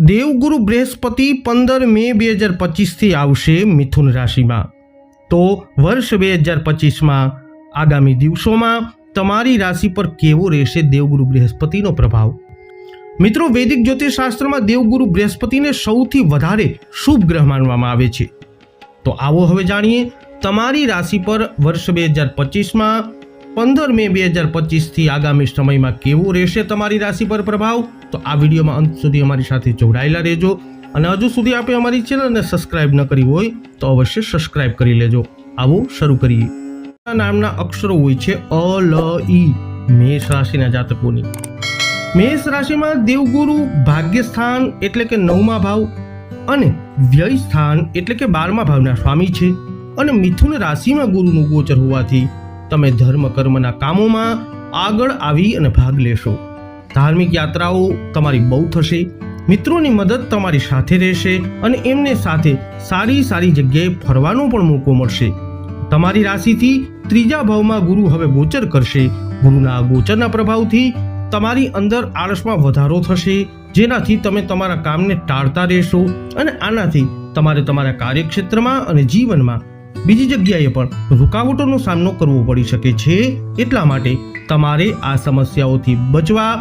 દેવગુરુ બૃહસ્પતિ પંદર મે બે હજાર પચીસથી આવશે મિથુન રાશિમાં. તો વર્ષ બે હજાર પચીસમાં આગામી દિવસોમાં તમારી રાશિ પર કેવો રહેશે દેવગુરુ બૃહસ્પતિનો પ્રભાવ? મિત્રો, વૈદિક જ્યોતિષશાસ્ત્રમાં દેવગુરુ બૃહસ્પતિને સૌથી વધારે શુભ ગ્રહ માનવામાં આવે છે. તો આવો હવે જાણીએ તમારી રાશિ પર વર્ષ બે હજાર પચીસમાં પંદર મે બે હજાર પચીસથી આગામી સમયમાં કેવો રહેશે તમારી રાશિ પર પ્રભાવ? તો આ વિડીયોમાં અંત સુધી અમારી સાથે જોડાયેલા રહેજો. અને હજુ સુધી આપણે અમારી ચેનલને સબસ્ક્રાઇબ ન કરી હોય તો અવશ્ય સબસ્ક્રાઇબ કરી લેજો. આવો શરૂ કરીએ. નામના અક્ષરો હોય છે અ, લ, ઈ, મેષ રાશિના જાતકોની. મેષ રાશિમાં દેવગુરુ ભાગ્ય સ્થાન એટલે કે નવમા ભાવ અને વ્યય સ્થાન એટલે કે બારમા ભાવના સ્વામી છે. અને મિથુન રાશિમાં ગુરુનું ગોચર હોવાથી તમે ધર્મ કર્મના કામોમાં આગળ આવી અને ભાગ લેશો. ધાર્મિક યાત્રાઓ તમારી બહુ થશે, મિત્રોની મદદ તમારી સાથે રહેશે અને એમને સાથે સારી સારી જગ્યાએ ફરવાનો પણ મોકો મળશે. તમારી રાશિથી ત્રીજા ભાવમાં ગુરુ હવે ગોચર કરશે. ગુરુના ગોચરના પ્રભાવથી તમારી અંદર આળસમાં વધારો થશે, જેનાથી તમે તમારા કામને ટાળતા રહેશો અને આનાથી તમારે તમારા કાર્યક્ષેત્રમાં અને જીવનમાં બીજી જગ્યાએ પણ રૂકાવટોનો સામનો કરવો પડી શકે છે. એટલા માટે તમારે આ સમસ્યાઓથી બચવા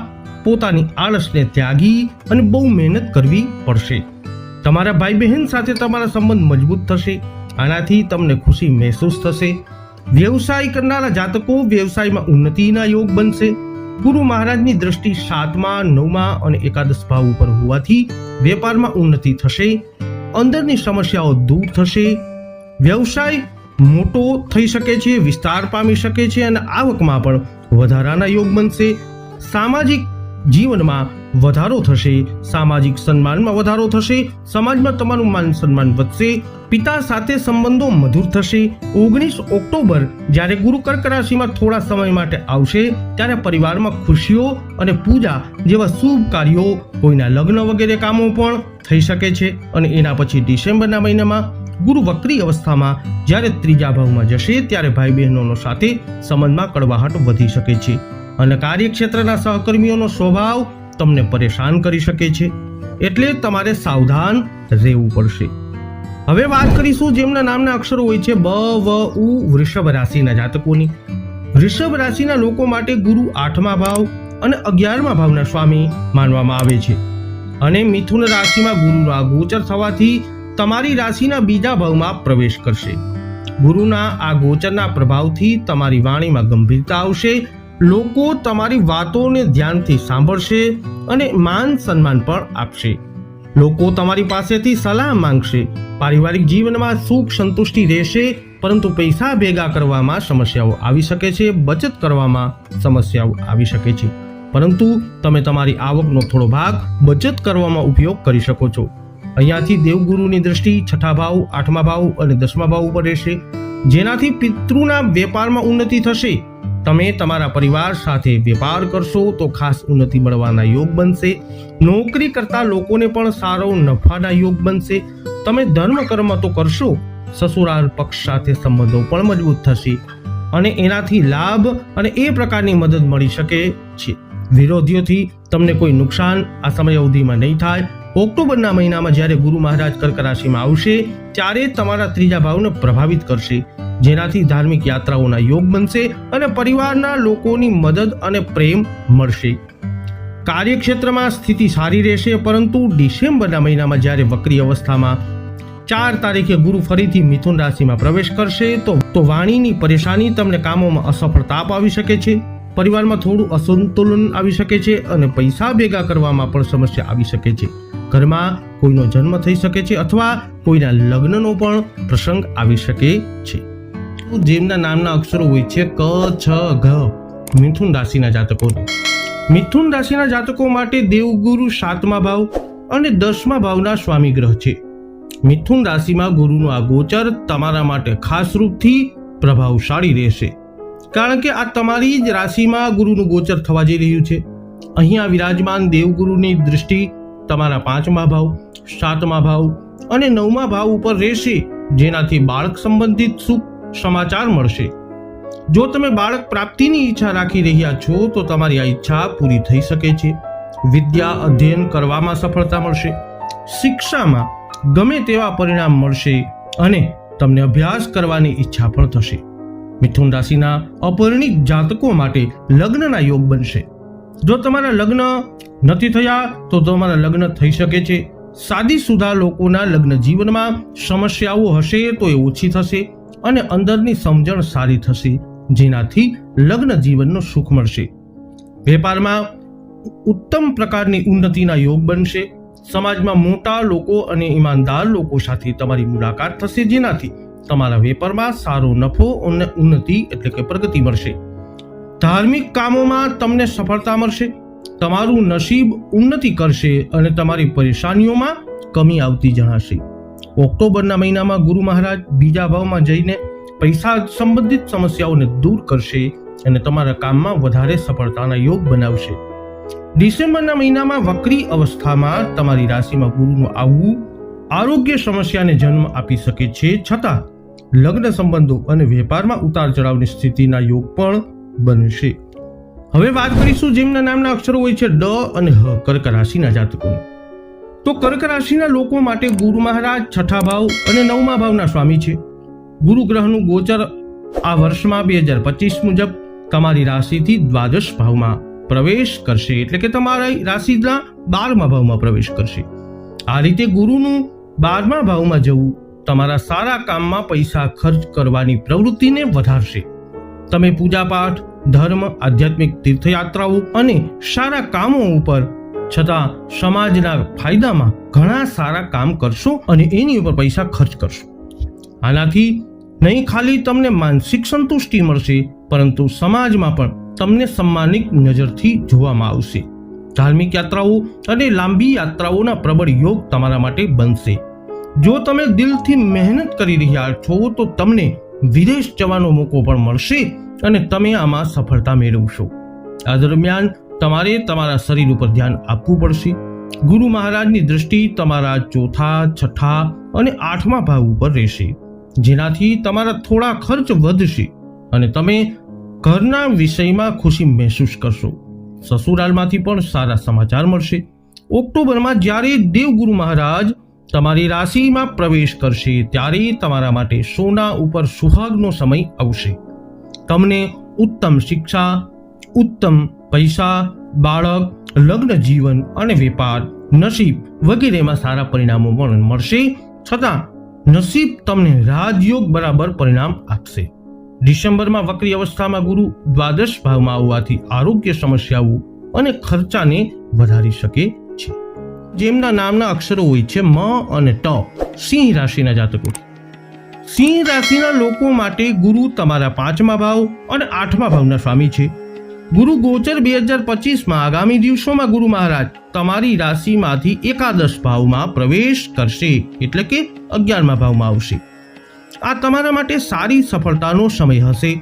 પોતાની આળસને ત્યાગી અને બહુ મહેનત કરવી પડશે. તમારા ભાઈ બહેન સાથે તમારા સંબંધ મજબૂત થશે. આનાથી તમને ખુશી મહેસૂસ થશે. વ્યવસાય કરનારા જાતકો વ્યવસાયમાં ઉન્નતિના યોગ બનશે. ગુરુ મહારાજની દ્રષ્ટિ સાતમા, નવમા અને એકાદશ ભાવ ઉપર હોવાથી વેપારમાં ઉન્નતિ થશે. અંદરની સમસ્યાઓ દૂર થશે. વ્યવસાય મોટો થઈ શકે છે, વિસ્તાર પામી શકે છે અને આવકમાં પણ વધારાના યોગ બનશે. સામાજિક જીવનમાં વધારો થશે, સામાજિક સન્માનમાં વધારો થશે, સમાજમાં તમારું માન સન્માન વધશે, પિતા સાથે સંબંધો મધુર થશે. ઓગણીસ ઓક્ટોબર જ્યારે ગુરુ કર્ક રાશિમાં થોડા સમય માટે આવશે, ત્યારે પરિવારમાં ખુશીઓ અને પૂજા જેવા શુભ કાર્યો, કોઈના લગ્ન વગેરે કામો પણ થઈ શકે છે. અને એના પછી ડિસેમ્બરના મહિનામાં ગુરુ વક્રી અવસ્થામાં જ્યારે ત્રીજા ભાવમાં જશે, ત્યારે ભાઈ બહેનોનો સાથે સંબંધમાં કડવાહટ વધી શકે છે. અને કાર્યક્ષેત્રના સહકર્મીઓનો સ્વભાવ તમને પરેશાન કરી શકે છે. એટલે તમારે સાવધાન રહેવું પડશે. હવે વાત કરીશું જેમના નામના અક્ષરો હોય છે બ, વ, ઉ, વૃષભ રાશિના જાતકોની. વૃષભ રાશિના લોકો માટે ગુરુ આઠમા ભાવ અને અગિયારમા ભાવના સ્વામી માનવામાં આવે છે. અને મિથુન રાશિમાં ગુરુના ગોચર થવાથી તમારી રાશિના બીજા ભાવમાં પ્રવેશ કરશે. ગુરુના આ ગોચરના પ્રભાવથી તમારી વાણીમાં ગંભીરતા આવશે લોકો તમારી વાતોને ધ્યાનથી સાંભળશે અને માન સન્માન પણ આપશે. લોકો તમારી પાસેથી સલાહ માંગશે. પારિવારિક જીવનમાં સુખ સંતુષ્ટિ રહેશે, પરંતુ પૈસા ભેગા કરવામાં સમસ્યાઓ આવી શકે છે, બચત કરવામાં સમસ્યાઓ આવી શકે છે. પરંતુ તમે તમારી આવકનો થોડો ભાગ બચત કરવામાં ઉપયોગ કરી શકો છો. અહીંયાથી દેવગુરુની દ્રષ્ટિ છઠ્ઠા ભાવ, આઠમા ભાવ અને દસમા ભાવ ઉપર રહેશે. જેનાથી પિતૃના વેપારમાં ઉન્નતિ થશે. તમે તમારા પરિવાર સાથે વેપાર કરશો તો ખાસ ઉન્નતિ મળવાના યોગ બનશે. નોકરી કરતા લોકોને પણ સારો નફાના યોગ બનશે. તમે ધર્મ કર્મ તો કરશો. સસુરાલ પક્ષ સાથે સંબંધો પણ મજબૂત થશે. અને એનાથી લાભ અને એ પ્રકારની મદદ મળી શકે છે. વિરોધીઓથી તમને કોઈ નુકસાન આ સમય અવધિમાં નહીં થાય. ઓક્ટોબરના મહિનામાં જ્યારે ગુરુ મહારાજ કર્ક રાશિમાં આવશે, ત્યારે તમારા ત્રીજા ભાવને પ્રભાવિત કરશે. જેનાથી ધાર્મિક યાત્રાઓના યોગ બનશે અને પરિવારના લોકોની મદદ અને પ્રેમ મળશે. કાર્યક્ષેત્રમાં સ્થિતિ સારી રહેશે, પરંતુ ડિસેમ્બરના મહિનામાં જ્યારે વક્રી અવસ્થામાં ચાર તારીખે ગુરુ ફરીથી મિથુન રાશિમાં પ્રવેશ કરશે, તો તો વાણીની પરેશાની તમને કામોમાં અસફળતા આવી શકે છે, પરિવારમાં થોડું અસંતુલન આવી શકે છે અને પૈસા ભેગા કરવામાં પણ સમસ્યા આવી શકે છે. ઘરમાં કોઈનો જન્મ થઈ શકે છે અથવા કોઈના લગ્નનો પણ પ્રસંગ આવી શકે છે. જેમના નામના અક્ષરો હોય છે ક, છ, ઘ. મિથુન રાશિના જાતકો મિથુન રાશિના જાતકો માટે દેવગુરુ સાતમા ભાવ અને દસમા ભાવના સ્વામી ગ્રહ છે. મિથુન રાશિમાં ગુરુનું આ ગોચર તમારા માટે ખાસ રૂપથી પ્રભાવશાળી રહેશે. કારણ કે આ તમારી જ રાશિમાં ગુરુનું ગોચર થવા જઈ રહ્યું છે. અહીંયા વિરાજમાન દેવગુરુની દૃષ્ટિ તમારા પાંચમા ભાવ, સાતમા ભાવ અને નવમા ભાવ ઉપર રહેશે, જેનાથી બાળક સંબંધિત સુખ સમાચાર મળશે. જો તમે બાળક પ્રાપ્તિની ઈચ્છા રાખી રહ્યા છો, તો તમારી આ ઈચ્છા પૂરી થઈ શકે છે. વિદ્યા અધ્યયન કરવામાં સફળતા મળશે. શિક્ષામાં ગમે તેવા પરિણામ મળશે અને તમને અભ્યાસ કરવાની ઈચ્છા પણ થશે. મિથુન રાશિના અપરિણિત જાતકો માટે લગ્નના યોગ બનશે. જો તમારા લગ્ન નથી થયા, તો તમારા લગ્ન થઈ શકે છે. સાદી સુધા લોકોના લગ્ન જીવનમાં સમસ્યાઓ હશે તો એ ઓછી થશે. અને અંદરની સમજણ સારી થશે, જેનાથી લગ્ન જીવનનો સુખ મળશે. વેપારમાં ઉત્તમ પ્રકારની ઉન્નતિના યોગ બનશે. સમાજમાં મોટા લોકો અને ઈમાનદાર લોકો સાથે તમારી મુલાકાત થશે, જેનાથી તમારા વેપારમાં સારો નફો અને ઉન્નતિ એટલે કે પ્રગતિ મળશે. ધાર્મિક કામોમાં તમને સફળતા મળશે. તમારું નસીબ ઉન્નતિ કરશે અને તમારી પરેશાનીઓમાં કમી આવતી જણાશે. ઓક્ટોબરના મહિનામાં ગુરુ મહારાજ બીજા ભાવમાં જઈને પૈસા સંબંધિત સમસ્યાઓને દૂર કરશે અને તમારા કામમાં વધારે સફળતાના યોગ બનાવશે. ડિસેમ્બરના મહિનામાં વક્રી અવસ્થામાં તમારી રાશિમાં ગુરુનું આવવું આરોગ્ય સમસ્યાને જન્મ આપી શકે છે. છતાં, લગ્ન સંબંધો અને વેપારમાં ઉતાર ચઢાવની સ્થિતિના યોગ પણ બનશે. હવે વાત કરીશું જેમના નામના અક્ષરો હોય છે ડ અને હ કર્ક રાશિના જાતકોની. તો કર્ક રાશિના લોકો માટે ગુરુ મહારાજ, છઠ્ઠા ભાવ અને નવમા ભાવના સ્વામી છે. ગુરુ ગ્રહનું ગોચર આ વર્ષમાં બે હજાર પચીસ મુજબ તમારી રાશિથી દ્વાદશ ભાવમાં પ્રવેશ કરશે. એટલે કે તમારા રાશિના બારમા ભાવમાં પ્રવેશ કરશે. આ રીતે ગુરુનું બારમા ભાવમાં જવું તમારા સારા કામમાં પૈસા ખર્ચ કરવાની પ્રવૃત્તિને વધારશે. તમે પૂજાપાઠ, ધર્મ, આધ્યાત્મિક તીર્થયાત્રાઓ અને સારા કામો ઉપર છતાં સમાજના ફાયદામાં ઘણા સારા કામ કરશો અને એની ઉપર પૈસા ખર્ચ કરશો. આનાથી નહીં ખાલી તમને માનસિક સંતુષ્ટિ મળશે, પરંતુ સમાજમાં પણ તમને સન્માનિત નજરથી જોવામાં આવશે. ધાર્મિક યાત્રાઓ અને લાંબી યાત્રાઓના પ્રબળ યોગ તમારા માટે બનશે. જો તમે દિલથી મહેનત કરી રહ્યા છો, તો તમને વિદેશ જવાનો મોકો પણ મળશે અને તમે આમાં સફળતા મેળવશો. આ દરમિયાન તમારે તમારા શરીર ઉપર ધ્યાન આપવું પડશે. ગુરુ મહારાજની દૃષ્ટિ તમારા ચોથા, છઠ્ઠા અને આઠમા ભાવ ઉપર રહેશે. જેનાથી તમારા થોડા ખર્ચ વધશે અને તમે ઘરના વિષયમાં ખુશી મહેસૂસ કરશો. સસુરાલમાંથી પણ સારા સમાચાર મળશે. ઓક્ટોબરમાં જ્યારે દેવગુરુ મહારાજ તમારી રાશિમાં પ્રવેશ કરશે, ત્યારે તમારા માટે સોના ઉપર સુહાગનો સમય આવશે. તમને ઉત્તમ શિક્ષા, ઉત્તમ પૈસા, બાળક, લગ્ન જીવન અને વેપાર, નસીબ વગેરેમાં સારા પરિણામો પણ મળશે. છતાં નસીબ તમને રાજયોગ બરાબર પરિણામ આપશે. ડિસેમ્બરમાં વક્રી અવસ્થામાં ગુરુ દ્વાદશ ભાવમાં આવવાથી આરોગ્ય સમસ્યાઓ અને ખર્ચાને વધારી શકે છે. જેમના નામના અક્ષરો હોય છે મ અને ટ. સિંહ રાશિના જાતકો. સિંહ રાશિના લોકો માટે ગુરુ તમારા પાંચમા ભાવ અને આઠમા ભાવના સ્વામી છે. ગુરુ ગોચર બે હજાર પચીસમાં આગામી દિવસોમાં ગુરુ મહારાજ તમારી રાશિમાંથી એકાદશ ભાવમાં પ્રવેશ કરશે. એટલે કે અગિયારમા ભાવમાં આવશે. આ તમારા માટે સારી સફળતાનો સમય હશે.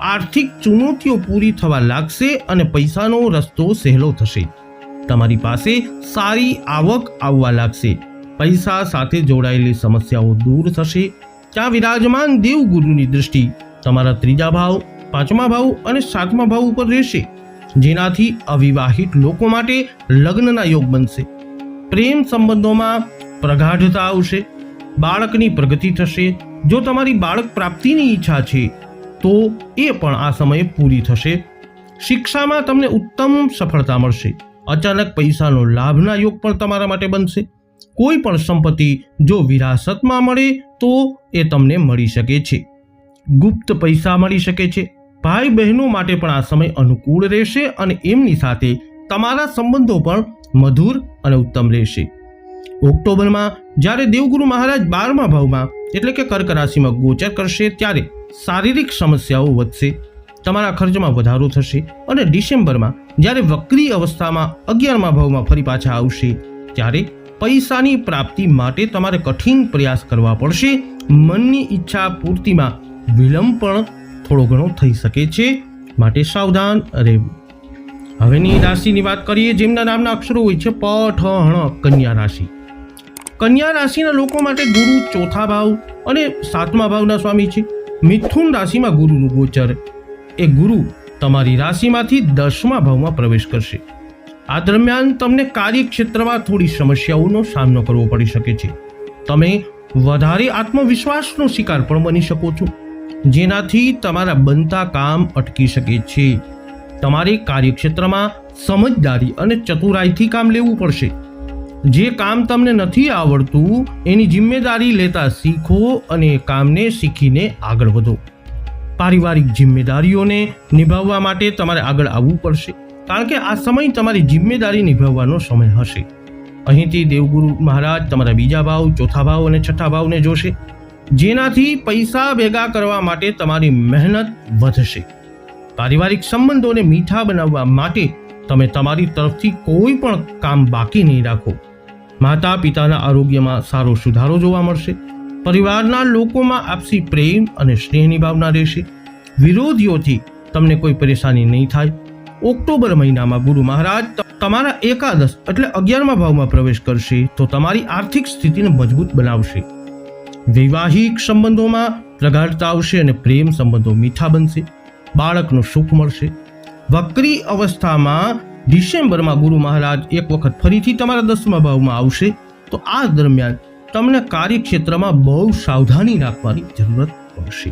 આર્થિક ચુનૌતીઓ પૂરી થવા લાગશે અને પૈસાનો રસ્તો સહેલો થશે. તમારી પાસે સારી આવક આવવા લાગશે. પૈસા સાથે જોડાયેલી સમસ્યાઓ દૂર થશે. ત્યાં વિરાજમાન દેવગુરુની દૃષ્ટિ તમારા ત્રીજા ભાવ પાંચમા ભાવ અને સાતમા ભાવ ઉપર રહેશે. જેનાથી અવિવાહિત લોકો માટે લગ્નના યોગ બનશે. પ્રેમ સંબંધોમાં પ્રગાઢતા આવશે. બાળકની પ્રગતિ થશે. જો તમારી બાળક પ્રાપ્તિની ઈચ્છા છે, તો એ પણ આ સમયે પૂરી થશે. શિક્ષામાં તમને ઉત્તમ સફળતા મળશે. અચાનક પૈસાનો લાભના યોગ પણ તમારા માટે બનશે. કોઈ પણ સંપત્તિ જો વિરાસતમાં મળે, તો એ તમને મળી શકે છે. ગુપ્ત પૈસા મળી શકે છે. ભાઈ બહેનો માટે પણ આ સમય અનુકૂળ રહેશે અને એમની સાથે તમારા સંબંધો પણ મધુર અને ઉત્તમ રહેશે. ઓક્ટોબરમાં જ્યારે દેવગુરુ મહારાજ બારમા ભાવમાં એટલે કે કર્ક રાશિમાં ગોચર કરશે ત્યારે શારીરિક સમસ્યાઓ વધશે, તમારા ખર્ચમાં વધારો થશે અને ડિસેમ્બરમાં જ્યારે વક્રી અવસ્થામાં અગિયારમા ભાવમાં ફરી પાછા આવશે, ત્યારે પૈસાની પ્રાપ્તિ માટે તમારે કઠિન પ્રયાસ કરવા પડશે. મનની ઈચ્છા પૂર્તિમાં વિલંબ પણ થોડો ઘણો થઈ શકે છે. માટે સાવધાન રહેવું. હવેની રાશિની વાત કરીએ, જેમના નામના અક્ષરો હોય છે પ ઠ હણ, કન્યા રાશિ. કન્યા રાશિના લોકો માટે ગુરુ ચોથા ભાવ અને સાતમા ભાવના સ્વામી છે. મિથુન રાશિમાં ગુરુનું ગોચર. એ ગુરુ તમારી રાશિમાંથી દસમા ભાવમાં પ્રવેશ કરશે. આ દરમિયાન તમને કાર્યક્ષેત્રમાં થોડી સમસ્યાઓનો સામનો કરવો પડી શકે છે. તમે વધારે આત્મવિશ્વાસનો શિકાર પણ બની શકો છો. જેનાથી તમારા બનતા કામ અટકી શકે છે. તમારે કાર્યક્ષેત્રમાં સમજદારી અને ચતુરાઈથી કામ લેવું પડશે. જે કામ તમને નથી આવડતું, એની જિમ્મેદારી લેતા શીખો અને કામને શીખીને આગળ વધો. પારિવારિક જિમ્મેદારીઓને નિભાવવા માટે તમારે આગળ આવવું પડશે, કારણ કે આ સમય તમારી જિમ્મેદારી નિભાવવાનો સમય હશે. અહીંથી દેવગુરુ મહારાજ તમારા બીજા ભાવ, ચોથા ભાવ અને છઠ્ઠા ભાવને જોશે. જેનાથી પૈસા ભેગા કરવા માટે તમારી મહેનત વધશે. પારિવારિક સંબંધોને મીઠા બનાવવા માટે તમે તમારી તરફથી કોઈ પણ કામ બાકી નહીં રાખો. માતા પિતાના આરોગ્યમાં સારો સુધારો જોવા મળશે. પરિવારના લોકોમાં આપસી પ્રેમ અને સ્નેહની ભાવના રહેશે. વિરોધીઓથી તમને કોઈ પરેશાની નહીં થાય. ઓક્ટોબર મહિનામાં ગુરુ મહારાજ તમારા એકાદશ એટલે અગિયારમા ભાવમાં પ્રવેશ કરશે તો તમારી આર્થિક સ્થિતિને મજબૂત બનાવશે. વૈવાહિક સંબંધોમાં પ્રગાઢતા આવશે અને પ્રેમ સંબંધો મીઠા બનશે, બાળકનું સુખ મળશે. વક્રી અવસ્થામાં ડિસેમ્બરમાં ગુરુ મહારાજ એક વખત ફરીથી તમારા દસમા ભાવમાં આવશે, તો આ દરમિયાન તમને કાર્યક્ષેત્રમાં બહુ સાવધાની રાખવાની જરૂરત પડશે.